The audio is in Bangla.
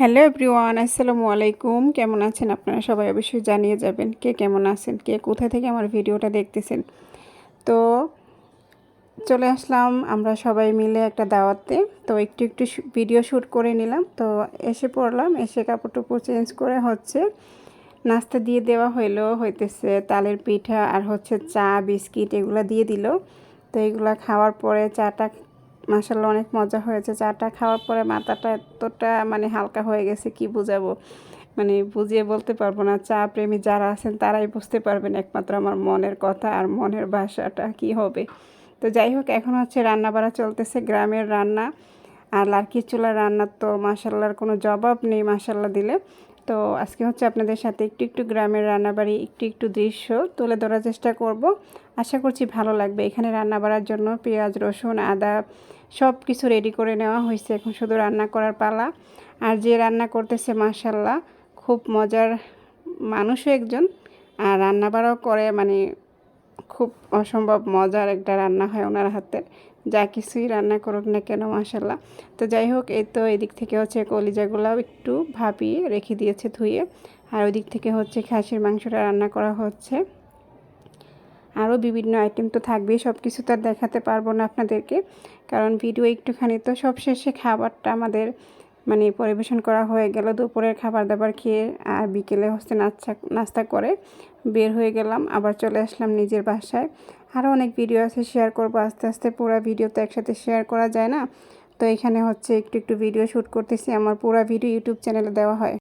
হ্যালো এভরিওয়ান, আসসালামু আলাইকুম। কেমন আছেন আপনারা? সবাই অবশ্যই জানিয়ে যাবেন কে কেমন আছেন, কে কোথা থেকে আমার ভিডিওটা দেখতেছেন। তো চলে আসলাম আমরা সবাই মিলে একটা দাওয়াতে। তো একটু একটু ভিডিও শ্যুট করে নিলাম। তো এসে পড়লাম, এসে কাপড় টুপড় চেঞ্জ করে হচ্ছে নাস্তা দিয়ে দেওয়া হইল, হইতেছে তালের পিঠা আর হচ্ছে চা, বিস্কিট এগুলো দিয়ে দিল। তো এগুলো খাওয়ার পরে চাটা মাসাল্লাহ অনেক মজা হয়েছে। চাটা খাওয়ার পরে মাথাটা এতটা মানে হালকা হয়ে গেছে কি বুঝাবো? মানে বুঝিয়ে বলতে পারব না। চা প্রেমী যারা আছেন তারাই বুঝতে পারবেন একমাত্র আমার মনের কথা আর মনের ভাষাটা কি হবে। তো যাই হোক, এখন হচ্ছে রান্না বাড়া চলতেছে গ্রামের রান্না। আর লার্কির চুলার রান্নার তো মাসাল্লার কোনো জবাব নেই মাসাল্লাহ দিলে। তো আজকে হচ্ছে আপনাদের সাথে একটু একটু গ্রামের রান্নাবাড়ি, একটু একটু দৃশ্য তুলে ধরার চেষ্টা করব। আশা করছি ভালো লাগবে। এখানে রান্না বাড়ার জন্য পেঁয়াজ, রসুন, আদা সব কিছু রেডি করে নেওয়া হয়েছে। এখন শুধু রান্না করার পালা। আর যে রান্না করতেছে মাসাল্লাহ খুব মজার মানুষও একজন। আর রান্নাবাড়াও করে মানে খুব অসম্ভব মজার একটা রান্না হয় ওনার হাতের যা কিছুই রান্না করুক না কেন মাসাল্লাহ তো যাই হোক, এই তো এদিক থেকে হচ্ছে কলিজাগুলাও একটু ভাপিয়ে রেখে দিয়েছে ধুয়ে। আর ওই দিক থেকে হচ্ছে খাসির মাংসটা রান্না করা হচ্ছে। আরও বিভিন্ন আইটেম তো থাকবেই সব কিছু তো দেখাতে পারব না আপনাদেরকে। কারণ ভিডিও একটুখানি তো সব শেষে খাবারটা আমাদের মানে পরিবেশন করা হয়ে গেল। দুপুরের খাবার দাবার খেয়ে আর বিকেলে হচ্ছে নাস্তা নাস্তা করে বের হয়ে গেলাম। আবার চলে আসলাম নিজের বাসায়। আরও অনেক ভিডিও আছে শেয়ার করব। আস্তে আস্তে পুরো ভিডিও তো একসাথে শেয়ার করা যায় না। তো এখানে হচ্ছে একটু একটু ভিডিও শ্যুট করতেছি। আমার পুরো ভিডিও ইউটিউব চ্যানেলে দেওয়া হয়।